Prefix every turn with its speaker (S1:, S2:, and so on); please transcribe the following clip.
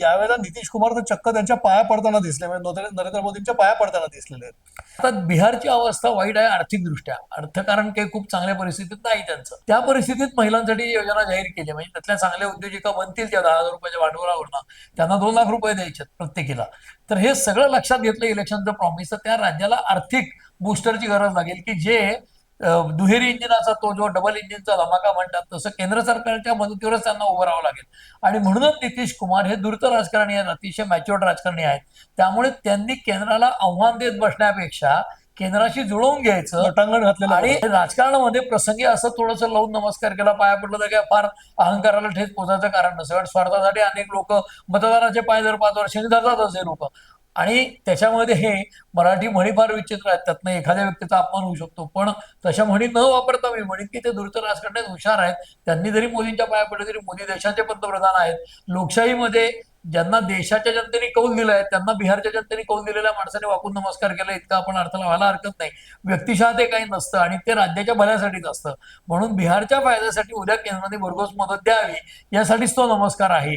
S1: यावेळेला नितीश कुमार तर चक्क त्यांच्या पाया पडताना दिसले म्हणजे नरेंद्र नरेंद्र मोदींच्या पाया पडताना दिसलेले आहेत.
S2: आता बिहारची अवस्था वाईट आहे आर्थिकदृष्ट्या. अर्थकारण काही खूप चांगल्या परिस्थितीत नाही त्यांचं. त्या परिस्थितीत महिलांसाठी योजना जाहीर केली म्हणजे त्यातल्या चांगल्या उद्योजिका बनतील त्या दहा हजार रुपयाच्या भांडवलावर त्यांना दोन लाख रुपये द्यायचे प्रत्येकीला. तर हे सगळं लक्षात घेतलं इलेक्शनचं प्रॉमिस तर त्या राज्याला आर्थिक बुस्टरची गरज लागेल की जे दुहेरी इंजिनाचा तो जो डबल इंजिनचा धमाका म्हणतात तसं केंद्र सरकारच्या मदतीवरच त्यांना उभं राहावं लागेल. आणि म्हणूनच नितीश कुमार हे द्रुत राजकारणी आहेत अतिशय मॅच्युअर्ड राजकारणी आहेत. त्यामुळे त्यांनी केंद्राला आव्हान देत बसण्यापेक्षा केंद्राशी जुळवून घ्यायचं
S1: गटांगण घातलेलं
S2: आणि राजकारणामध्ये प्रसंगी असं थोडंसं लावून नमस्कार केला पाया पडलं तर काय फार अहंकाराला ठेच पोचायचं कारण कारण स्वार्थासाठी अनेक लोक मतदाराचे पाय जर पाच वर्षांनी धरतात असे लोक. आणि त्याच्यामध्ये हे मराठी म्हणी फार विचित्र आहेत. त्यातनं एखाद्या व्यक्तीचा अपमान होऊ शकतो. पण तशा म्हणी न वापरता मी म्हणेन की ते दूरच राजकारणात हुशार आहेत. त्यांनी जरी मोदींच्या पाया पडले तरी मोदी देशाचे पंतप्रधान आहेत. लोकशाहीमध्ये ज्यांना देशाच्या जनतेने कौल दिलाय त्यांना बिहारच्या जनतेने कौल दिलेल्या माणसाने वाकून नमस्कार केला इतका आपण अर्थ लावायला हरकत नाही. व्यक्तिशः ते काही नसतं आणि ते राज्याच्या भल्यासाठीच असतं. म्हणून बिहारच्या फायद्यासाठी उद्या केंद्राने भरघोस मदत द्यावी यासाठीच तो नमस्कार आहे.